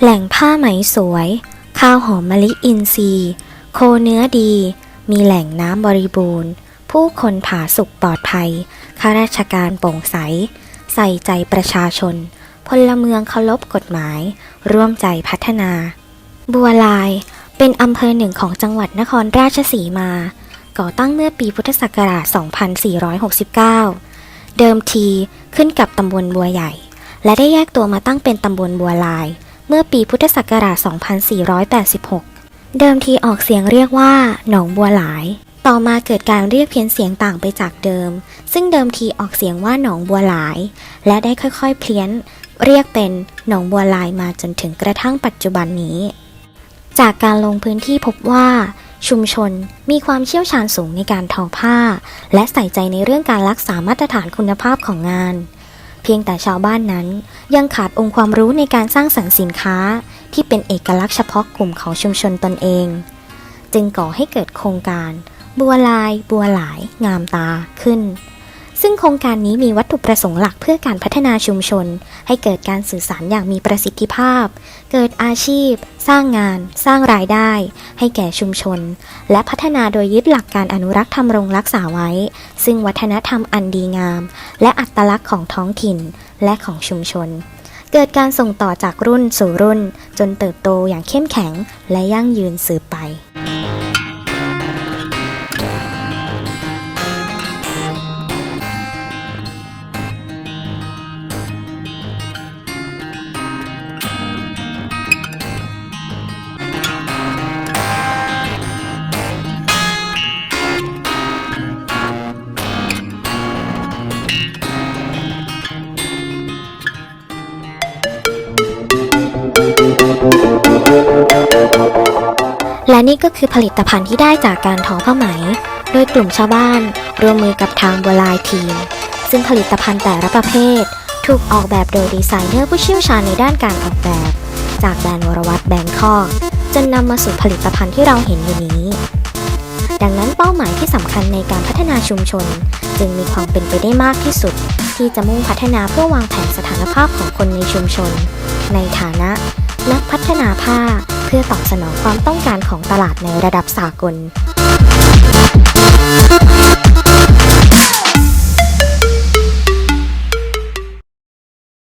แหล่งผ้าไหมสวย ข้าวหอมมะลิอินทรีย์ โคเนื้อดี มีแหล่งน้ำบริบูรณ์ ผู้คนผาสุกปลอดภัย ข้าราชการโปร่งใส ใส่ใจประชาชน พลเมืองเคารพกฎหมาย ร่วมใจพัฒนา บัวลายเป็นอำเภอหนึ่งของจังหวัดนครราชสีมา ก่อตั้งเมื่อปีพุทธศักราช 2469 เดิมทีขึ้นกับตำบลบัวใหญ่ และได้แยกตัวมาตั้งเป็นตำบลบัวลาย เมื่อปีพุทธศักราช 2486 เดิมทีออกเสียงเรียกว่า หนองบัวหลาย ต่อมาเกิดการเรียกเพี้ยนเสียงต่างไปจากเดิม ซึ่งเดิมทีออกเสียงว่าหนองบัวหลาย และได้ค่อยๆเพี้ยน เรียกเป็นหนองบัวลายมาจนถึงกระทั่งปัจจุบันนี้ จากการลงพื้นที่พบว่าชุมชนมีความเชี่ยวชาญสูงในการทอผ้า และใส่ใจในเรื่องการรักษามาตรฐานคุณภาพของงาน เพียงแต่ชาวบ้านนั้น ยังขาดองค์ความรู้ในการสร้างสรรค์สินค้า ที่เป็นเอกลักษณ์เฉพาะกลุ่มของชุมชนตนเอง จึงก่อให้เกิดโครงการ บัวลาย บัวหลาย งามตาขึ้น ซึ่งโครงการนี้มีวัตถุประสงค์หลักเพื่อการพัฒนาชุมชน ให้เกิดการสื่อสารอย่างมีประสิทธิภาพ เกิดอาชีพ สร้างงาน สร้างรายได้ ให้แก่ชุมชน และพัฒนาโดยยึดหลักการอนุรักษ์ทำรงรักษาไว้ ซึ่งวัฒนธรรมอันดีงาม และอัตลักษณ์ของท้องถิ่นและของชุมชน เกิดการส่งต่อจากรุ่นสู่รุ่น จนเติบโตอย่างเข้มแข็ง และยั่งยืนสืบไป และนี่ก็คือผลิตภัณฑ์ที่ได้จากการทอผ้าไหม โดยกลุ่มชาวบ้าน ร่วมมือกับทางบัวลายทีม ซึ่งผลิตภัณฑ์แต่ละประเภท ถูกออกแบบโดยดีไซเนอร์ผู้เชี่ยวชาญในด้านการออกแบบ จากแบรนด์วรวัตแบงคอกจนนำมาสู่ผลิตภัณฑ์ที่เราเห็นอยู่นี้ ดังนั้นเป้าหมายที่สำคัญในการพัฒนาชุมชน จึงมีความเป็นไปได้มากที่สุด ที่จะมุ่งพัฒนาเพื่อวางแผนสถานภาพของคนในชุมชน ในฐานะ นักพัฒนาผ้า เพื่อตอบสนองความต้องการของตลาดในระดับสากล